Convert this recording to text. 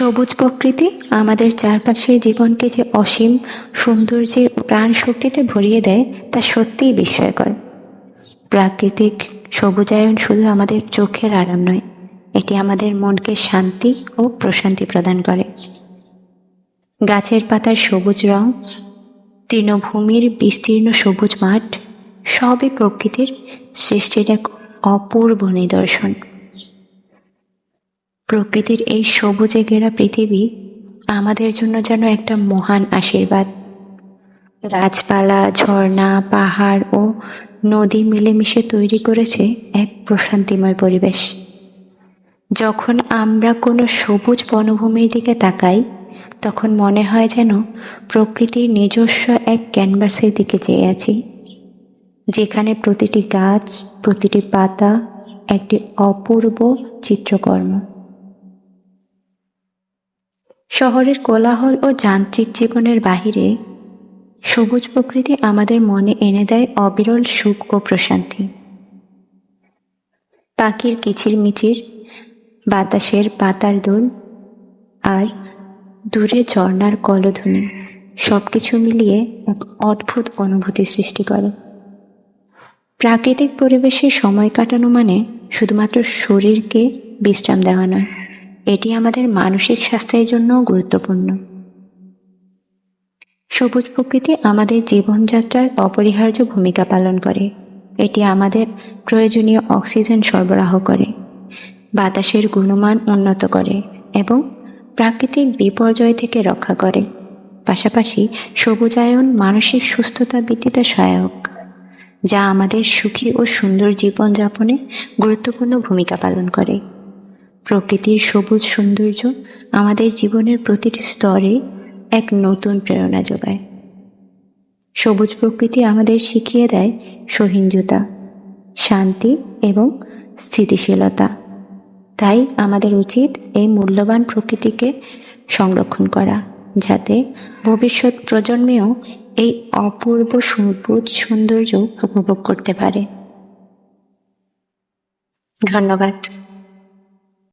সবুজ প্রকৃতি আমাদের চারপাশের জীবনকে যে অসীম সৌন্দর্যে প্রাণ শক্তিতে ভরিয়ে দেয়, তা সত্যিই বিস্ময়কর। প্রাকৃতিক সবুজায়ন শুধু আমাদের চোখের আরাম নয়, এটি আমাদের মনকে শান্তি ও প্রশান্তি প্রদান করে। গাছের পাতার সবুজ রং, তৃণভূমির বিস্তীর্ণ সবুজ মাঠ, সবই প্রকৃতির সৃষ্টির এক অপূর্ব নিদর্শন। প্রকৃতির এই সবুজে ঘেরা পৃথিবী আমাদের জন্য যেন একটা মহান আশীর্বাদ। গাছপালা, ঝর্ণা, পাহাড় ও নদী মিলেমিশে তৈরি করেছে এক প্রশান্তিময় পরিবেশ। যখন আমরা কোনো সবুজ বনভূমির দিকে তাকাই, তখন মনে হয় যেন প্রকৃতির নিজস্ব এক ক্যানভাসের দিকে চেয়ে আছি, যেখানে প্রতিটি গাছ, প্রতিটি পাতা একটি অপূর্ব চিত্রকর্ম। শহরের কোলাহল ও যান্ত্রিক জীবনের বাহিরে সবুজ প্রকৃতি আমাদের মনে এনে দেয় অবিরল সুখ ও প্রশান্তি। পাখির কিচিরমিচির বাতাসের পাতার দোল আর দূরে ঝর্ণার কলধ্বনি সব কিছু মিলিয়ে এক অদ্ভুত অনুভূতি সৃষ্টি করে। প্রাকৃতিক পরিবেশে সময় কাটানো মানে শুধুমাত্র শরীরকে বিশ্রাম দেওয়া নয় এটি আমাদের মানসিক স্বাস্থ্যের জন্য গুরুত্বপূর্ণ। সবুজ প্রকৃতি আমাদের জীবনযাত্রার অপরিহার্য ভূমিকা পালন করে। এটি আমাদের প্রয়োজনীয় অক্সিজেন সরবরাহ করে, বাতাসের গুণমান উন্নত করে এবং প্রাকৃতিক বিপর্যয় থেকে রক্ষা করে। পাশাপাশি সবুজায়ন মানসিক সুস্থতা বৃদ্ধিতে সহায়ক, যা আমাদের সুখী ও সুন্দর জীবনযাপনে গুরুত্বপূর্ণ ভূমিকা পালন করে। প্রকৃতির সবুজ সৌন্দর্য আমাদের জীবনের প্রতিটি স্তরে এক নতুন প্রেরণা যোগায়। সবুজ প্রকৃতি আমাদের শিখিয়ে দেয় সহিঞ্জুতা শান্তি এবং স্থিতিশীলতা। তাই আমাদের উচিত এই মূল্যবান প্রকৃতিকে সংরক্ষণ করা, যাতে ভবিষ্যৎ প্রজন্মেও এই অপূর্ব সবুজ সৌন্দর্য উপভোগ করতে পারে। ধন্যবাদ।